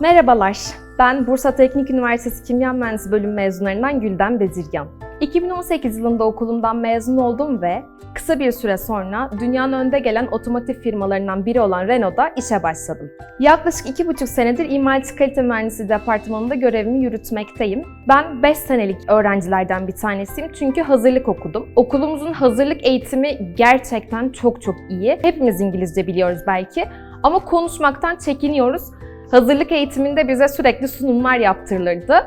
Merhabalar, ben Bursa Teknik Üniversitesi Kimya Mühendisi bölüm mezunlarından Gülden Bezirgan. 2018 yılında okulumdan mezun oldum ve kısa bir süre sonra dünyanın önde gelen otomotiv firmalarından biri olan Renault'da işe başladım. Yaklaşık iki buçuk senedir İmalat Kalite Mühendisi Departmanı'nda görevimi yürütmekteyim. Ben 5 senelik öğrencilerden bir tanesiyim çünkü hazırlık okudum. Okulumuzun hazırlık eğitimi gerçekten çok çok iyi. Hepimiz İngilizce biliyoruz belki ama konuşmaktan çekiniyoruz. Hazırlık eğitiminde bize sürekli sunumlar yaptırılırdı.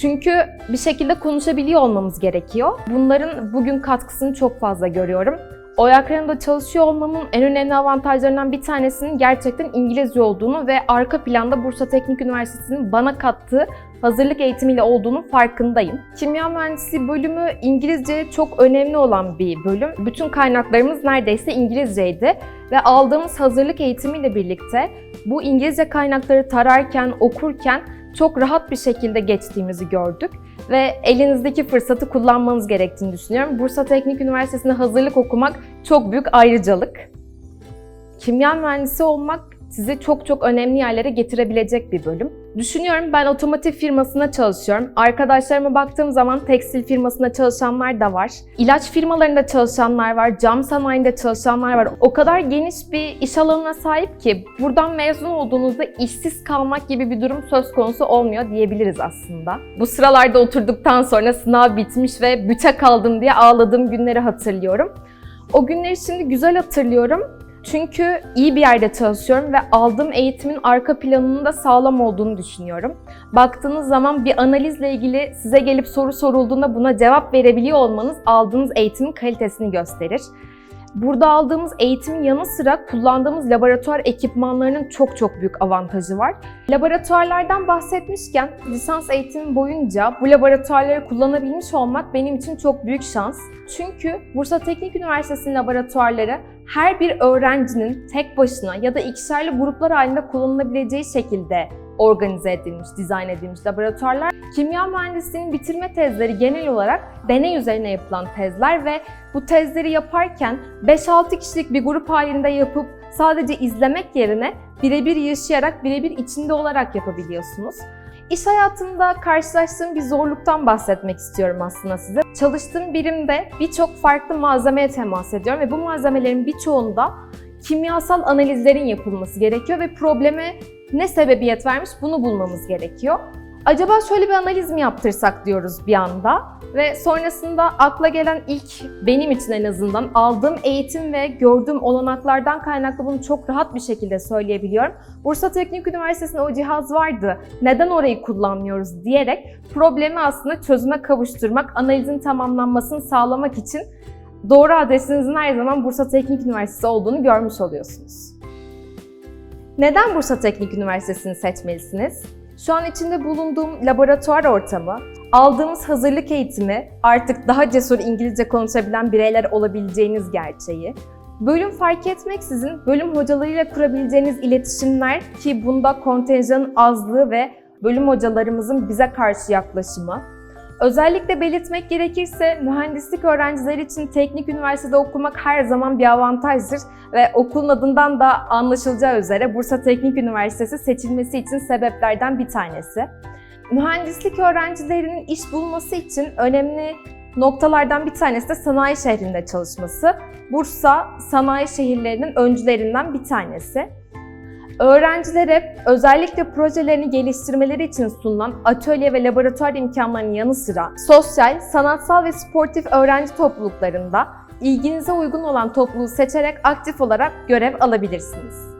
Çünkü bir şekilde konuşabiliyor olmamız gerekiyor. Bunların bugün katkısını çok fazla görüyorum. Oyak Renault'da çalışıyor olmamın en önemli avantajlarından bir tanesinin gerçekten İngilizce olduğunu ve arka planda Bursa Teknik Üniversitesi'nin bana kattığı hazırlık eğitimiyle olduğunun farkındayım. Kimya mühendisliği bölümü İngilizce çok önemli olan bir bölüm. Bütün kaynaklarımız neredeyse İngilizceydi ve aldığımız hazırlık eğitimiyle birlikte bu İngilizce kaynakları tararken, okurken çok rahat bir şekilde geçtiğimizi gördük ve elinizdeki fırsatı kullanmanız gerektiğini düşünüyorum. Bursa Teknik Üniversitesi'nde hazırlık okumak çok büyük ayrıcalık. Kimya mühendisi olmak sizi çok çok önemli yerlere getirebilecek bir bölüm. Düşünüyorum ben otomotiv firmasında çalışıyorum. Arkadaşlarıma baktığım zaman tekstil firmasında çalışanlar da var. İlaç firmalarında çalışanlar var, cam sanayinde çalışanlar var. O kadar geniş bir iş alanına sahip ki buradan mezun olduğunuzda işsiz kalmak gibi bir durum söz konusu olmuyor diyebiliriz aslında. Bu sıralarda oturduktan sonra sınav bitmiş ve büte kaldım diye ağladığım günleri hatırlıyorum. O günleri şimdi güzel hatırlıyorum. Çünkü iyi bir yerde çalışıyorum ve aldığım eğitimin arka planının da sağlam olduğunu düşünüyorum. Baktığınız zaman bir analizle ilgili size gelip soru sorulduğunda buna cevap verebiliyor olmanız aldığınız eğitimin kalitesini gösterir. Burada aldığımız eğitimin yanı sıra kullandığımız laboratuvar ekipmanlarının çok çok büyük avantajı var. Laboratuvarlardan bahsetmişken lisans eğitimi boyunca bu laboratuvarları kullanabilmiş olmak benim için çok büyük şans. Çünkü Bursa Teknik Üniversitesi'nin laboratuvarları her bir öğrencinin tek başına ya da ikişerli gruplar halinde kullanılabileceği şekilde organize edilmiş, dizayn edilmiş laboratuvarlar. Kimya mühendisliğinin bitirme tezleri genel olarak deney üzerine yapılan tezler ve bu tezleri yaparken 5-6 kişilik bir grup halinde yapıp sadece izlemek yerine birebir yaşayarak, birebir içinde olarak yapabiliyorsunuz. İş hayatında karşılaştığım bir zorluktan bahsetmek istiyorum aslında size. Çalıştığım birimde birçok farklı malzemeye temas ediyorum ve bu malzemelerin birçoğunda kimyasal analizlerin yapılması gerekiyor ve probleme ne sebebiyet vermiş bunu bulmamız gerekiyor. Acaba şöyle bir analiz mi yaptırsak diyoruz bir anda ve sonrasında akla gelen ilk benim için en azından aldığım eğitim ve gördüğüm olanaklardan kaynaklı bunu çok rahat bir şekilde söyleyebiliyorum. Bursa Teknik Üniversitesi'nde o cihaz vardı, neden orayı kullanmıyoruz diyerek problemi aslında çözüme kavuşturmak, analizin tamamlanmasını sağlamak için doğru adresinizin her zaman Bursa Teknik Üniversitesi olduğunu görmüş oluyorsunuz. Neden Bursa Teknik Üniversitesi'ni seçmelisiniz? Şu an içinde bulunduğum laboratuvar ortamı, aldığımız hazırlık eğitimi, artık daha cesur İngilizce konuşabilen bireyler olabileceğiniz gerçeği, bölüm fark etmeksizin bölüm hocalarıyla kurabileceğiniz iletişimler ki bunda kontenjanın azlığı ve bölüm hocalarımızın bize karşı yaklaşımı, Özellikle belirtmek gerekirse mühendislik öğrencileri için teknik üniversitede okumak her zaman bir avantajdır ve okulun adından da anlaşılacağı üzere Bursa Teknik Üniversitesi seçilmesi için sebeplerden bir tanesi. Mühendislik öğrencilerinin iş bulması için önemli noktalardan bir tanesi de sanayi şehrinde çalışması. Bursa sanayi şehirlerinin öncülerinden bir tanesi. Öğrencilere özellikle projelerini geliştirmeleri için sunulan atölye ve laboratuvar imkanlarının yanı sıra sosyal, sanatsal ve sportif öğrenci topluluklarında ilginize uygun olan topluluğu seçerek aktif olarak görev alabilirsiniz.